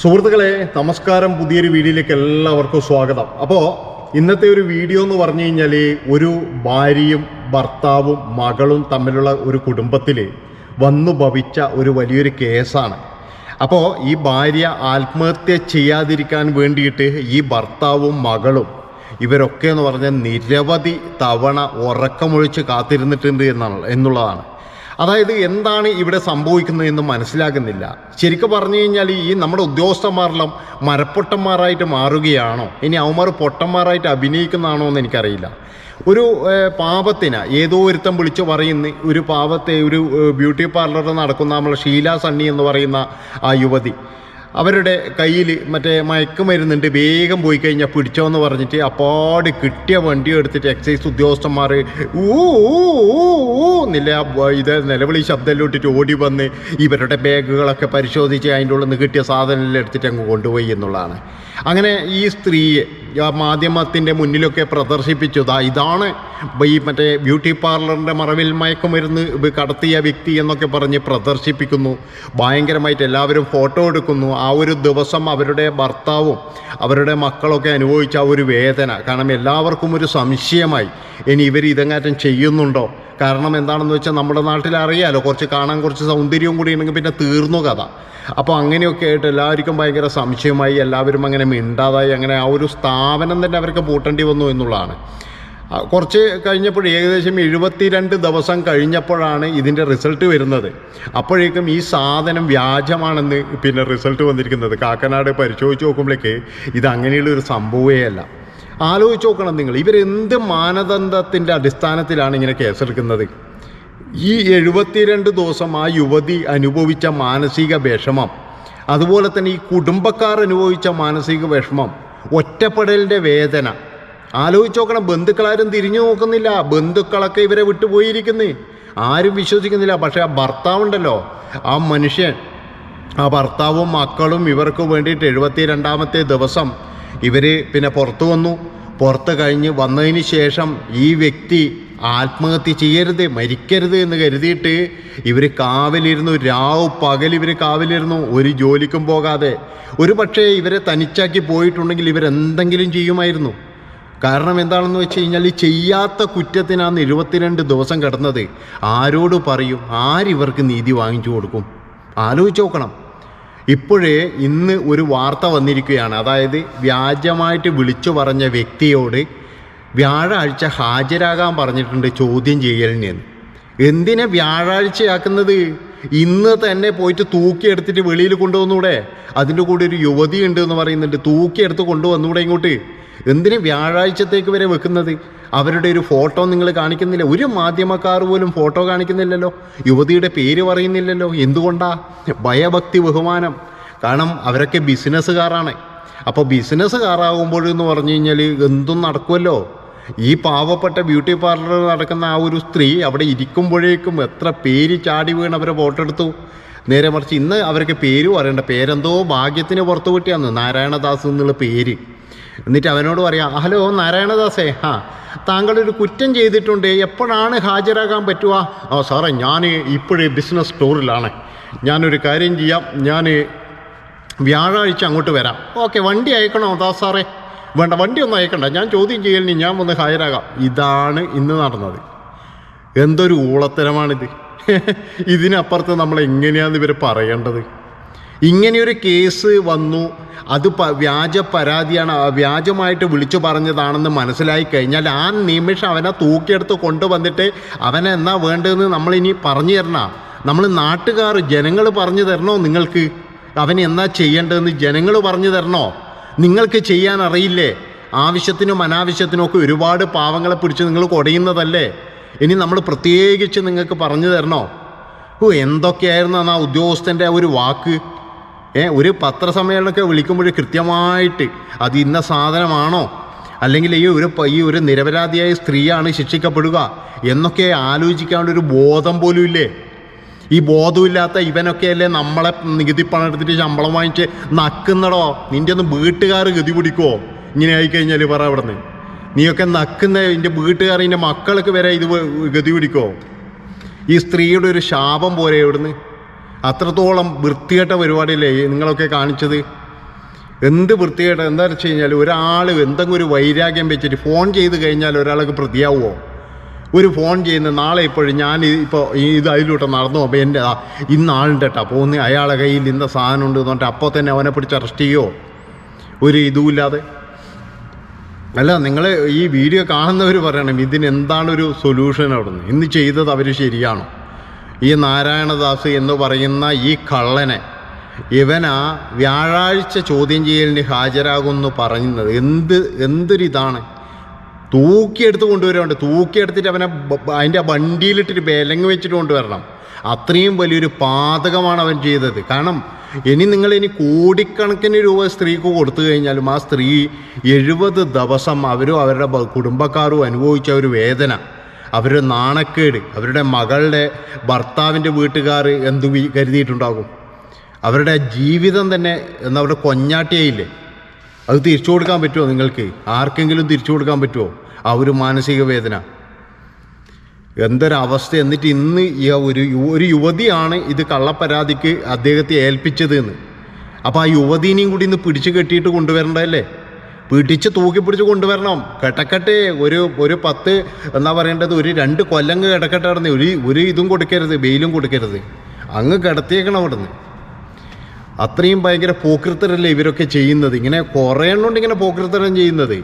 സുഹൃത്തുക്കളെ നമസ്കാരം. പുതിയൊരു വീഡിയോയിലേക്ക് എല്ലാവർക്കും സ്വാഗതം. അപ്പോൾ ഇന്നത്തെ ഒരു വീഡിയോ എന്ന് പറഞ്ഞു കഴിഞ്ഞാൽ ഒരു ഭാര്യയും ഭർത്താവും മകളും തമ്മിലുള്ള ഒരു കുടുംബത്തിൽ വന്നു ഭവിച്ച ഒരു വലിയൊരു കേസാണ്. അപ്പോൾ ഈ ഭാര്യ ആത്മഹത്യ ചെയ്യാതിരിക്കാൻ വേണ്ടിയിട്ട് ഈ ഭർത്താവും മകളും ഇവരൊക്കെ എന്ന് പറഞ്ഞാൽ നിരവധി തവണ ഉറക്കമൊഴിച്ച് കാത്തിരുന്നിട്ടുണ്ട് എന്നാണ് എന്നുള്ളതാണ്. അതായത് എന്താണ് ഇവിടെ സംഭവിക്കുന്നതെന്ന് മനസ്സിലാക്കുന്നില്ല ശരിക്കും പറഞ്ഞു കഴിഞ്ഞാൽ ഈ നമ്മുടെ ഉദ്യോഗസ്ഥന്മാരെല്ലാം മരപ്പൊട്ടന്മാരായിട്ട് മാറുകയാണോ? ഇനി അവന്മാർ പൊട്ടന്മാരായിട്ട് അഭിനയിക്കുന്നതാണോ എന്ന് എനിക്കറിയില്ല. ഒരു പാപത്തിന് ഏതോ ഒരുത്തം വിളിച്ച് പറയുന്ന ഒരു പാപത്തെ ഒരു ബ്യൂട്ടി പാർലറിൽ നടക്കുന്ന നമ്മൾ ഷീല സണ്ണി എന്ന് പറയുന്ന ആ യുവതി. അവരുടെ കയ്യിൽ മറ്റേ മയക്കുമരുന്നുണ്ട്. വേഗം പോയി കഴിഞ്ഞാൽ പിടിച്ചോന്ന് പറഞ്ഞിട്ട് അപ്പാട് കിട്ടിയ വണ്ടി എടുത്തിട്ട് എക്സൈസ് ഉദ്യോഗസ്ഥന്മാർ ഊ എന്നില്ല. ഇത് നിലവിളി ശബ്ദമെല്ലാം ഇട്ടിട്ട് ഓടി വന്ന് ഇവരുടെ ബാഗുകളൊക്കെ പരിശോധിച്ച് അതിന്റെ ഉള്ളിൽ നിന്ന് കിട്ടിയ സാധനമെല്ലാം എടുത്തിട്ട് അങ്ങ് കൊണ്ടുപോയി എന്നുള്ളതാണ്. അങ്ങനെ ഈ സ്ത്രീയെ മാധ്യമത്തിന്റെ മുന്നിലൊക്കെ പ്രദർശിപ്പിച്ചു. ദാ ഇതാണ് ഈ മറ്റേ ബ്യൂട്ടി പാർലറിന്റെ മറവിൽ മയക്കുമരുന്ന് കടത്തിയ വ്യക്തി എന്നൊക്കെ പറഞ്ഞ് പ്രദർശിപ്പിക്കുന്നു. ഭയങ്കരമായിട്ട് എല്ലാവരും ഫോട്ടോ എടുക്കുന്നു. ആ ഒരു ദിവസം അവരുടെ ഭർത്താവും അവരുടെ മക്കളൊക്കെ അനുഭവിച്ച ആ ഒരു വേദന. കാരണം എല്ലാവർക്കും ഒരു സംശയമായി. ഇനി ഇവർ ഇതെങ്ങാറ്റം ചെയ്യുന്നുണ്ടോ? കാരണം എന്താണെന്ന് വെച്ചാൽ നമ്മുടെ നാട്ടിൽ അറിയാലോ കുറച്ച് കാണാൻ കുറച്ച് സൗന്ദര്യവും കൂടി ഉണ്ടെങ്കിൽ പിന്നെ തീർന്നു കഥ. അപ്പോൾ അങ്ങനെയൊക്കെ ആയിട്ട് എല്ലാവർക്കും ഭയങ്കര സംശയമായി എല്ലാവരും അങ്ങനെ മിണ്ടാതായി അങ്ങനെ ആ ഒരു സ്ഥാപനം തന്നെ അവർക്ക് പൂട്ടേണ്ടി വന്നു എന്നുള്ളതാണ്. കുറച്ച് കഴിഞ്ഞപ്പോൾ ഏകദേശം എഴുപത്തിരണ്ട് ദിവസം കഴിഞ്ഞപ്പോഴാണ് ഇതിന്റെ റിസൾട്ട് വരുന്നത്. അപ്പോഴേക്കും ഈ സാധനം വ്യാജമാണെന്ന് പിന്നെ റിസൾട്ട് വന്നിരിക്കുന്നത്. കാക്കനാട് പരിശോധിച്ച് നോക്കുമ്പോഴേക്ക് ഇത് അങ്ങനെയുള്ള ഒരു സംഭവമേ അല്ല. ആലോചിച്ച് നോക്കണം നിങ്ങൾ. ഇവരെന്ത് മാനദണ്ഡത്തിന്റെ അടിസ്ഥാനത്തിലാണ് ഇങ്ങനെ കേസെടുക്കുന്നത്? ഈ എഴുപത്തിരണ്ട് ദിവസം ആ യുവതി അനുഭവിച്ച മാനസിക വിഷമം അതുപോലെ തന്നെ ഈ കുടുംബക്കാർ അനുഭവിച്ച മാനസിക വിഷമം ഒറ്റപ്പെടലിന്റെ വേദന. ആലോചിച്ച് നോക്കണം. ബന്ധുക്കളാരും തിരിഞ്ഞു നോക്കുന്നില്ല. ബന്ധുക്കളൊക്കെ ഇവരെ വിട്ടുപോയിരിക്കുന്നേ. ആരും വിശ്വസിക്കുന്നില്ല. പക്ഷേ ആ ഭർത്താവുണ്ടല്ലോ. ആ മനുഷ്യൻ ആ ഭർത്താവും മക്കളും ഇവർക്ക് വേണ്ടിയിട്ട് എഴുപത്തി രണ്ടാമത്തെ ദിവസം ഇവർ പിന്നെ പുറത്തു വന്നു. പുറത്ത് കഴിഞ്ഞ് വന്നതിന് ശേഷം ഈ വ്യക്തി ആത്മഹത്യ ചെയ്യരുത് മരിക്കരുത് എന്ന് കരുതിയിട്ട് ഇവർ കാവലിരുന്നു രാവ് പകൽ ഇവർ കാവലിരുന്നു ഒരു ജോലിക്കും പോകാതെ. ഒരു പക്ഷേ ഇവരെ തനിച്ചാക്കി പോയിട്ടുണ്ടെങ്കിൽ ഇവരെന്തെങ്കിലും ചെയ്യുമായിരുന്നു. കാരണം എന്താണെന്ന് വെച്ച് കഴിഞ്ഞാൽ ഈ ചെയ്യാത്ത കുറ്റത്തിനാണ് ഇരുപത്തിരണ്ട് ദിവസം കിടന്നത് ആരോട് പറയും? ആരിവർക്ക് നീതി വാങ്ങിച്ചു കൊടുക്കും? ആലോചിച്ച് നോക്കണം. ഇപ്പോഴേ ഇന്ന് ഒരു വാർത്ത വന്നിരിക്കുകയാണ്. അതായത് വ്യാജമായിട്ട് വിളിച്ചു പറഞ്ഞ വ്യക്തിയോട് വ്യാഴാഴ്ച ഹാജരാകാൻ പറഞ്ഞിട്ടുണ്ട് ചോദ്യം ചെയ്യലിന് എന്തിനാ വ്യാഴാഴ്ചയാക്കുന്നത്? ഇന്ന് തന്നെ പോയിട്ട് തൂക്കിയെടുത്തിട്ട് വെളിയിൽ കൊണ്ടുവന്നൂടെ? അതിന്റെ കൂടെ ഒരു യുവതി ഉണ്ട് എന്ന് പറയുന്നുണ്ട്. തൂക്കിയെടുത്ത് കൊണ്ടുവന്നൂടെ ഇങ്ങോട്ട്? എന്തിന് വ്യാഴാഴ്ചത്തേക്ക് വരെ വെക്കുന്നത്? അവരുടെ ഒരു ഫോട്ടോ നിങ്ങൾ കാണിക്കുന്നില്ല. ഒരു മാധ്യമക്കാർ പോലും ഫോട്ടോ കാണിക്കുന്നില്ലല്ലോ. യുവതിയുടെ പേര് പറയുന്നില്ലല്ലോ. എന്തുകൊണ്ടാ? ഭയഭക്തി ബഹുമാനം. കാരണം അവരൊക്കെ ബിസിനസ്സുകാരാണ്. അപ്പോൾ ബിസിനസ്സുകാരാകുമ്പോഴെന്ന് പറഞ്ഞു കഴിഞ്ഞാൽ എന്തും നടക്കുമല്ലോ. ഈ പാവപ്പെട്ട ബ്യൂട്ടി പാർലറിൽ നടക്കുന്ന ആ ഒരു സ്ത്രീ അവിടെ ഇരിക്കുമ്പോഴേക്കും എത്ര പേര് ചാടി വീണ് അവരെ ഫോട്ടോ എടുത്തു നേരെ മറിച്ച് ഇന്ന് അവർക്ക് പേര് അറിയണ്ട പേരെന്തോ ഭാഗ്യത്തിന് പുറത്തു കിട്ടിയാന്ന് നാരായണദാസ് എന്നുള്ള പേര്. എന്നിട്ട് അവനോട് പറയാം ഹലോ നാരായണദാസേ ആ താങ്കളൊരു കുറ്റം ചെയ്തിട്ടുണ്ട്. എപ്പോഴാണ് ഹാജരാകാൻ പറ്റുക? ആ സാറേ ഞാൻ ഇപ്പോഴേ ബിസിനസ് ടൂറിലാണ് ഞാനൊരു കാര്യം ചെയ്യാം. ഞാൻ വ്യാഴാഴ്ച അങ്ങോട്ട് വരാം. ഓക്കെ വണ്ടി അയക്കണോ ദാസ് സാറേ? വേണ്ട വണ്ടി ഒന്നും അയക്കണ്ട. ഞാൻ ചോദ്യം ചെയ്യലിന് ഞാൻ വന്ന് ഹാജരാകാം. ഇതാണ് ഇന്ന് നടന്നത്. എന്തൊരു ഊളത്തരമാണിത്. ഇതിനപ്പുറത്ത് നമ്മൾ എങ്ങനെയാന്ന് ഇവർ പറയേണ്ടത്? ഇങ്ങനെയൊരു കേസ് വന്നു. അത് പ വ്യാജ പരാതിയാണ്. വ്യാജമായിട്ട് വിളിച്ചു പറഞ്ഞതാണെന്ന് മനസ്സിലായി കഴിഞ്ഞാൽ ആ നിമിഷം അവനെ തൂക്കിയെടുത്ത് കൊണ്ടുവന്നിട്ട് അവനെ എന്നാ വേണ്ടതെന്ന് നമ്മളിനി പറഞ്ഞു തരണ. നമ്മൾ നാട്ടുകാർ ജനങ്ങൾ പറഞ്ഞു തരണോ നിങ്ങൾക്ക്? അവൻ എന്നാ ചെയ്യേണ്ടതെന്ന് ജനങ്ങൾ പറഞ്ഞു തരണോ? നിങ്ങൾക്ക് ചെയ്യാൻ അറിയില്ലേ? ആവശ്യത്തിനും അനാവശ്യത്തിനും ഒക്കെ ഒരുപാട് പാവങ്ങളെ പിടിച്ച് നിങ്ങൾ കൊടയുന്നതല്ലേ? ഇനി നമ്മൾ പ്രത്യേകിച്ച് നിങ്ങൾക്ക് പറഞ്ഞു തരണോ? ഓ എന്തൊക്കെയായിരുന്നു ആ ഉദ്യോഗസ്ഥന്റെ ഒരു വാക്ക്? ഏ ഒരു പത്രസമ്മേളനമൊക്കെ വിളിക്കുമ്പോൾ കൃത്യമായിട്ട് അത് ഇന്ന സാധനമാണോ? അല്ലെങ്കിൽ ഈ ഒരു ഈ ഒരു നിരപരാധിയായ സ്ത്രീയാണ് ശിക്ഷിക്കപ്പെടുക എന്നൊക്കെ ആലോചിക്കാനുള്ളൊരു ബോധം പോലും ഇല്ലേ? ഈ ബോധമില്ലാത്ത ഇവനൊക്കെയല്ലേ നമ്മളെ നികുതി പണം എടുത്തിട്ട് ശമ്പളം വാങ്ങിച്ച് നക്കുന്നടോ? നിന്റെ ഒന്ന് വീട്ടുകാർ ഗതി പിടിക്കുമോ ഇങ്ങനെ ആയിക്കഴിഞ്ഞാൽ പറ അവിടെ നിന്ന് നീയൊക്കെ നക്കുന്ന എന്റെ വീട്ടുകാർ എന്റെ മക്കൾക്ക് വരെ ഇത് ഗതി പിടിക്കുമോ ഈ സ്ത്രീയുടെ ഒരു ശാപം പോലെ ഇവിടുന്ന് അത്രത്തോളം വൃത്തികെട്ട പരിപാടിയല്ലേ നിങ്ങളൊക്കെ കാണിച്ചത്? എന്ത് വൃത്തിയേട്ട എന്താ വെച്ച് കഴിഞ്ഞാൽ ഒരാൾ എന്തെങ്കിലും ഒരു വൈരാഗ്യം വെച്ചിട്ട് ഫോൺ ചെയ്ത് കഴിഞ്ഞാൽ ഒരാൾക്ക് പ്രതിയാവുമോ ഒരു ഫോൺ ചെയ്യുന്ന നാളെ ഇപ്പോഴും ഞാൻ ഇപ്പോൾ ഇത് അതിലൂട്ട് നടന്നു. അപ്പോൾ എന്റെ ഇന്ന് ആളുണ്ട് കേട്ടോ പോകുന്ന അയാളെ കയ്യിൽ ഇന്ന സാധനം ഉണ്ട് എന്ന് പറഞ്ഞിട്ട് അപ്പോൾ തന്നെ അവനെ പിടിച്ച് അറസ്റ്റ് ചെയ്യുമോ ഒരു ഇതുമില്ലാതെ. അല്ല നിങ്ങൾ ഈ വീഡിയോ കാണുന്നവർ പറയണം ഇതിന് എന്താണ് ഒരു സൊല്യൂഷൻ അവിടുന്ന്? ഇന്ന് ചെയ്തത് അവർ ശരിയാണോ? ഈ നാരായണദാസ് എന്ന് പറയുന്ന ഈ കള്ളനെ ഇവനാ വ്യാഴാഴ്ച ചോദ്യം ചെയ്യലിന് ഹാജരാകുമെന്ന് പറയുന്നത്. എന്ത് എന്തൊരിതാണ്? തൂക്കിയെടുത്ത് കൊണ്ടുവരാണ്ട് തൂക്കിയെടുത്തിട്ട് അവനെ അതിന്റെ വണ്ടിയിലിട്ടിട്ട് ബലങ്ങ് വെച്ചിട്ട് കൊണ്ടുവരണം. അത്രയും വലിയൊരു പാതകമാണ് അവൻ ചെയ്തത്. കാരണം ഇനി നിങ്ങൾ ഇനി കോടിക്കണക്കിന് രൂപ സ്ത്രീക്ക് കൊടുത്തു കഴിഞ്ഞാലും ആ സ്ത്രീ എഴുപത് ദിവസം അവരും അവരുടെ കുടുംബക്കാരും അനുഭവിച്ച ഒരു വേദന. അവരുടെ നാണക്കേട് അവരുടെ മകളുടെ ഭർത്താവിന്റെ വീട്ടുകാർ എന്തു കരുതിയിട്ടുണ്ടാകും. അവരുടെ ജീവിതം തന്നെ എന്നവരുടെ കൊഞ്ഞാട്ടിയായില്ലേ? അത് തിരിച്ചു കൊടുക്കാൻ പറ്റുമോ നിങ്ങൾക്ക്? ആർക്കെങ്കിലും തിരിച്ചു കൊടുക്കാൻ പറ്റുമോ? ആ ഒരു മാനസിക വേദന. എന്തൊരവസ്ഥ എന്നിട്ട് ഇന്ന് ഒരു ഒരു യുവതിയാണ് ഇത് കള്ളപ്പരാതിക്ക് അദ്ദേഹത്തെ ഏൽപ്പിച്ചത് എന്ന്. അപ്പോൾ ആ യുവതീനെയും കൂടി ഇന്ന് പിടിച്ചു കെട്ടിയിട്ട് കൊണ്ടുവരണ്ടല്ലേ പിടിച്ച് തൂക്കി പിടിച്ച് കൊണ്ടുവരണം. കിടക്കട്ടെ ഒരു ഒരു പത്ത് എന്താ പറയേണ്ടത് ഒരു രണ്ട് കൊല്ലങ്ങ് കിടക്കട്ടെ കിടന്ന് ഒരു ഒരു ഇതും കൊടുക്കരുത് വെയിലും കൊടുക്കരുത്. അങ്ങ് കിടത്തിയേക്കണം അവിടുന്ന്. അത്രയും ഭയങ്കര പോക്കൃത്തരല്ലേ ഇവരൊക്കെ ചെയ്യുന്നത്? ഇങ്ങനെ കുറേ ഇങ്ങനെ പോക്കൃത്തരം ചെയ്യുന്നത്.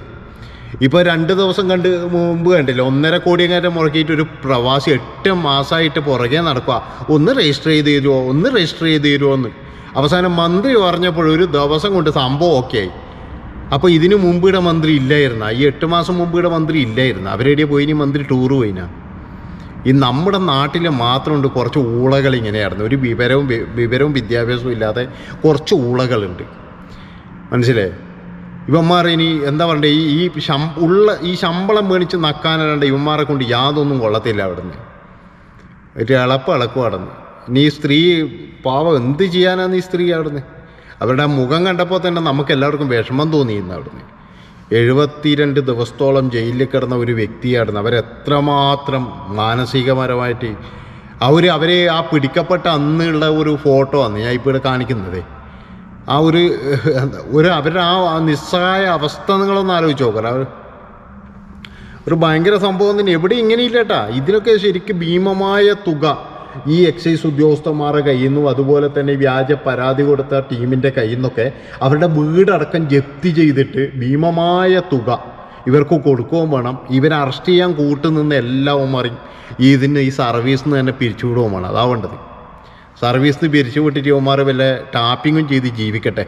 ഇപ്പോൾ രണ്ട് ദിവസം കണ്ട് മുമ്പ് കണ്ടില്ല ഒന്നര കോടി കാര്യം മുടക്കിയിട്ട് ഒരു പ്രവാസി എട്ട് മാസമായിട്ട് പുറകെ നടക്കുക ഒന്ന് രജിസ്റ്റർ ചെയ്ത് തരുമോ ഒന്ന് രജിസ്റ്റർ ചെയ്ത് തരുമോ എന്ന്. അവസാനം മന്ത്രി പറഞ്ഞപ്പോൾ ഒരു ദിവസം കൊണ്ട് സംഭവം ഓക്കെ ആയി അപ്പോൾ ഇതിനു മുമ്പിടെ മന്ത്രി ഇല്ലായിരുന്നു ഈ എട്ട് മാസം മുമ്പിടെ മന്ത്രി ഇല്ലായിരുന്നു അവരെവിടെ പോയി? ഇനി മന്ത്രി ടൂർ പോയിനാ? ഈ നമ്മുടെ നാട്ടിൽ മാത്രമുണ്ട് കുറച്ച് ഊളകൾ ഇങ്ങനെയായിരുന്നു. ഒരു വിവരവും വിവരവും വിദ്യാഭ്യാസവും ഇല്ലാതെ കുറച്ച് ഊളകളുണ്ട്. മനസ്സിലെ ഇവന്മാർ ഇനി എന്താ പറയണ്ടേ? ഈ ഈ ശം ഉള്ള ഈ ശമ്പളം മേടിച്ച് നക്കാനല്ലാണ്ട് ഇവന്മാരെ കൊണ്ട് യാതൊന്നും കൊള്ളത്തില്ല അവിടുന്ന്. ഒരു ഇളപ്പ് ഇളക്കും അവിടുന്ന്. ഈ സ്ത്രീ പാവം എന്ത് ചെയ്യാനാണ് ഈ സ്ത്രീ അവിടുന്ന്? അവരുടെ മുഖം കണ്ടപ്പോൾ തന്നെ നമുക്ക് എല്ലാവർക്കും വിഷമം തോന്നിയിരുന്നു അവിടുന്ന്. എഴുപത്തിരണ്ട് ദിവസത്തോളം ജയിലിൽ കിടന്ന ഒരു വ്യക്തിയായിരുന്നു. അവരെത്രമാത്രം മാനസികപരമായിട്ട് അവർ അവരെ ആ പിടിക്കപ്പെട്ട അന്നുള്ള ഒരു ഫോട്ടോ ആണ് ഞാൻ ഇപ്പോൾ ഇവിടെ കാണിക്കുന്നത്. ആ ഒരു ഒരു അവരുടെ ആ ആ നിസ്സഹായ അവസ്ഥ നിങ്ങളൊന്ന് ആലോചിച്ച് നോക്കണം. അവർ ഒരു ഭയങ്കര സംഭവം തന്നെ. എവിടെ ഇങ്ങനെയില്ല കേട്ടാ. ഇതിനൊക്കെ ശരിക്കും ഭീമമായ തുക. ഈ എക്സൈസ് ഉദ്യോഗസ്ഥന്മാരുടെ കയ്യിൽ നിന്നും അതുപോലെ തന്നെ വ്യാജ പരാതി കൊടുത്ത ടീമിന്റെ കയ്യിൽ നിന്നൊക്കെ അവരുടെ വീടടക്കം ജപ്തി ചെയ്തിട്ട് ഭീമമായ തുക ഇവർക്ക് കൊടുക്കുകയും വേണം. ഇവരെ അറസ്റ്റ് ചെയ്യാൻ കൂട്ടുനിന്ന് എല്ലാവന്മാരും ഇതിന് ഈ സർവീസിൽ നിന്ന് തന്നെ പിരിച്ചുവിടുകയും വേണം. അതാ വേണ്ടത്. സർവീസിൽ നിന്ന് പിരിച്ചു വിട്ടിട്ട് ഇവന്മാർ വല്ല ടാപ്പിങ്ങും ചെയ്ത് ജീവിക്കട്ടെ.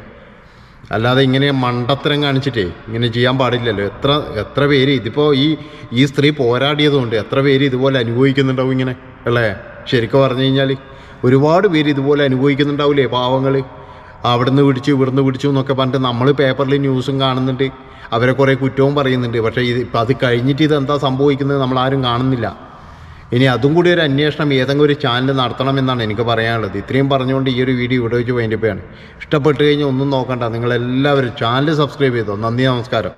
അല്ലാതെ ഇങ്ങനെ മണ്ടത്തരം കാണിച്ചിട്ടേ ഇങ്ങനെ ചെയ്യാൻ പാടില്ലല്ലോ. എത്ര എത്ര പേര് ഇതിപ്പോൾ ഈ ഈ സ്ത്രീ പോരാടിയതുകൊണ്ട് എത്ര പേര് ഇതുപോലെ അനുഭവിക്കുന്നുണ്ടാവും ഇങ്ങനെ? അല്ലേ? ശരിക്കും പറഞ്ഞു കഴിഞ്ഞാൽ ഒരുപാട് പേര് ഇതുപോലെ അനുഭവിക്കുന്നുണ്ടാവില്ലേ പാവങ്ങൾ അവിടുന്ന് പിടിച്ചു ഇവിടുന്ന് പിടിച്ചു എന്നൊക്കെ പറഞ്ഞിട്ട് നമ്മൾ പേപ്പറിൽ ന്യൂസും കാണുന്നുണ്ട്. അവരെ കുറേ കുറ്റവും പറയുന്നുണ്ട്. പക്ഷേ ഇത് ഇപ്പം അത് കഴിഞ്ഞിട്ട് ഇതെന്താ സംഭവിക്കുന്നത് നമ്മളാരും കാണുന്നില്ല. ഇനി അതും കൂടി ഒരു അന്വേഷണം ഏതെങ്കിലും ഒരു ചാനൽ നടത്തണമെന്നാണ് എനിക്ക് പറയാനുള്ളത്. ഇത്രയും പറഞ്ഞുകൊണ്ട് ഈ ഒരു വീഡിയോ ഇവിടെ വെച്ച് വേണ്ടിപ്പോയാണ് ഇഷ്ടപ്പെട്ട് കഴിഞ്ഞാൽ ഒന്നും നോക്കണ്ട. നിങ്ങളെല്ലാവരും ചാനൽ സബ്സ്ക്രൈബ് ചെയ്തോ. നന്ദി നമസ്കാരം.